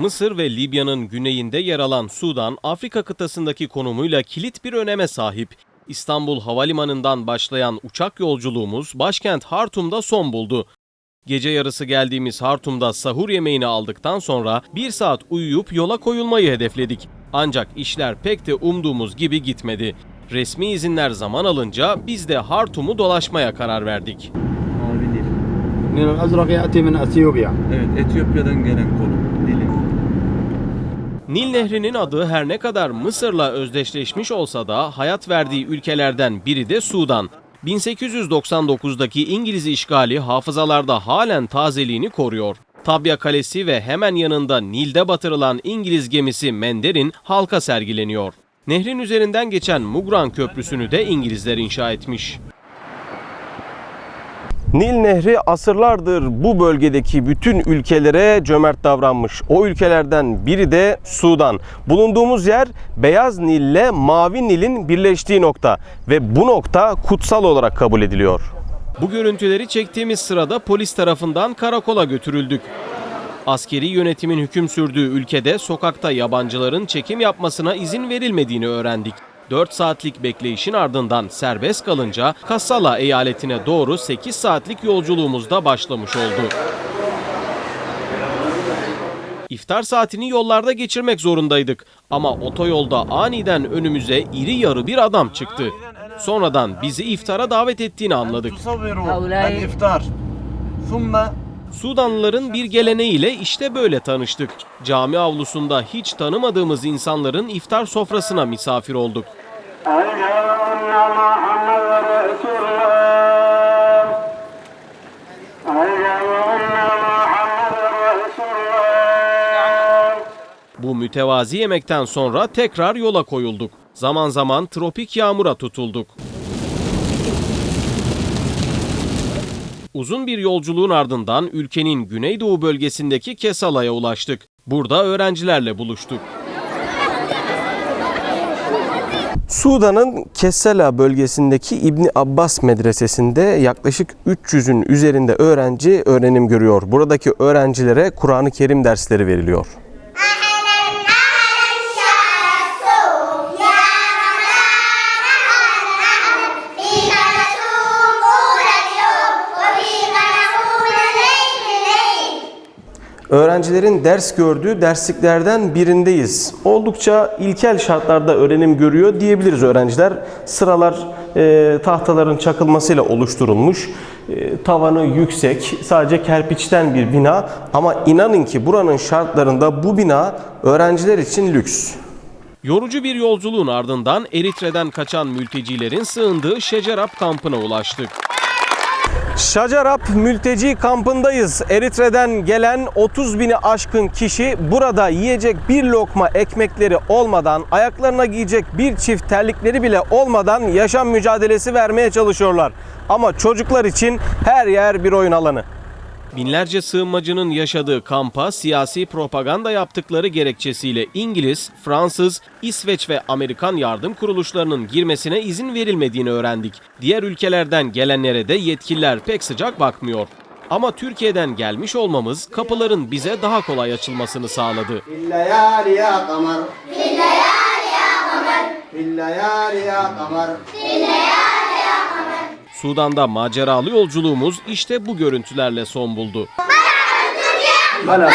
Mısır ve Libya'nın güneyinde yer alan Sudan, Afrika kıtasındaki konumuyla kilit bir öneme sahip. İstanbul Havalimanı'ndan başlayan uçak yolculuğumuz başkent Hartum'da son buldu. Gece yarısı geldiğimiz Hartum'da sahur yemeğini aldıktan sonra bir saat uyuyup yola koyulmayı hedefledik. Ancak işler pek de umduğumuz gibi gitmedi. Resmi izinler zaman alınca biz de Hartum'u dolaşmaya karar verdik. Mavi Nil. Nil Azrak yati Etiyopya. Evet, Etiyopya'dan gelen konu, dilim. Nil Nehri'nin adı her ne kadar Mısır'la özdeşleşmiş olsa da hayat verdiği ülkelerden biri de Sudan. 1899'daki İngiliz işgali hafızalarda halen tazeliğini koruyor. Tabya Kalesi ve hemen yanında Nil'de batırılan İngiliz gemisi Mender'in halka sergileniyor. Nehrin üzerinden geçen Mugran Köprüsü'nü de İngilizler inşa etmiş. Nil Nehri asırlardır bu bölgedeki bütün ülkelere cömert davranmış. O ülkelerden biri de Sudan. Bulunduğumuz yer Beyaz Nil ile Mavi Nil'in birleştiği nokta ve bu nokta kutsal olarak kabul ediliyor. Bu görüntüleri çektiğimiz sırada polis tarafından karakola götürüldük. Askeri yönetimin hüküm sürdüğü ülkede sokakta yabancıların çekim yapmasına izin verilmediğini öğrendik. 4 saatlik bekleyişin ardından serbest kalınca Kassala eyaletine doğru 8 saatlik yolculuğumuz da başlamış oldu. İftar saatini yollarda geçirmek zorundaydık ama otoyolda aniden önümüze iri yarı bir adam çıktı. Sonradan bizi iftara davet ettiğini anladık. Sudanlıların bir geleneğiyle işte böyle tanıştık. Cami avlusunda hiç tanımadığımız insanların iftar sofrasına misafir olduk. Bu mütevazi yemekten sonra tekrar yola koyulduk. Zaman zaman tropik yağmura tutulduk. Uzun bir yolculuğun ardından ülkenin güneydoğu bölgesindeki Kesala'ya ulaştık. Burada öğrencilerle buluştuk. Sudan'ın Kessela bölgesindeki İbni Abbas medresesinde yaklaşık 300'ün üzerinde öğrenci öğrenim görüyor. Buradaki öğrencilere Kur'an-ı Kerim dersleri veriliyor. Öğrencilerin ders gördüğü dersliklerden birindeyiz. Oldukça ilkel şartlarda öğrenim görüyor diyebiliriz öğrenciler. Sıralar e, tahtaların çakılmasıyla oluşturulmuş. E, tavanı yüksek, sadece kerpiçten bir bina ama inanın ki buranın şartlarında bu bina öğrenciler için lüks. Yorucu bir yolculuğun ardından Eritre'den kaçan mültecilerin sığındığı Şecerap kampına ulaştık. Şacarap mülteci kampındayız. Eritre'den gelen 30 bini aşkın kişi burada yiyecek bir lokma ekmekleri olmadan, ayaklarına giyecek bir çift terlikleri bile olmadan yaşam mücadelesi vermeye çalışıyorlar. Ama çocuklar için her yer bir oyun alanı. Binlerce sığınmacının yaşadığı kampa siyasi propaganda yaptıkları gerekçesiyle İngiliz, Fransız, İsveç ve Amerikan yardım kuruluşlarının girmesine izin verilmediğini öğrendik. Diğer ülkelerden gelenlere de yetkililer pek sıcak bakmıyor. Ama Türkiye'den gelmiş olmamız kapıların bize daha kolay açılmasını sağladı. Filleyar ya kamar. Filleyar ya kamar. Filleyar Sudan'da maceralı yolculuğumuz işte bu görüntülerle son buldu. Bana, Türkiye, bana.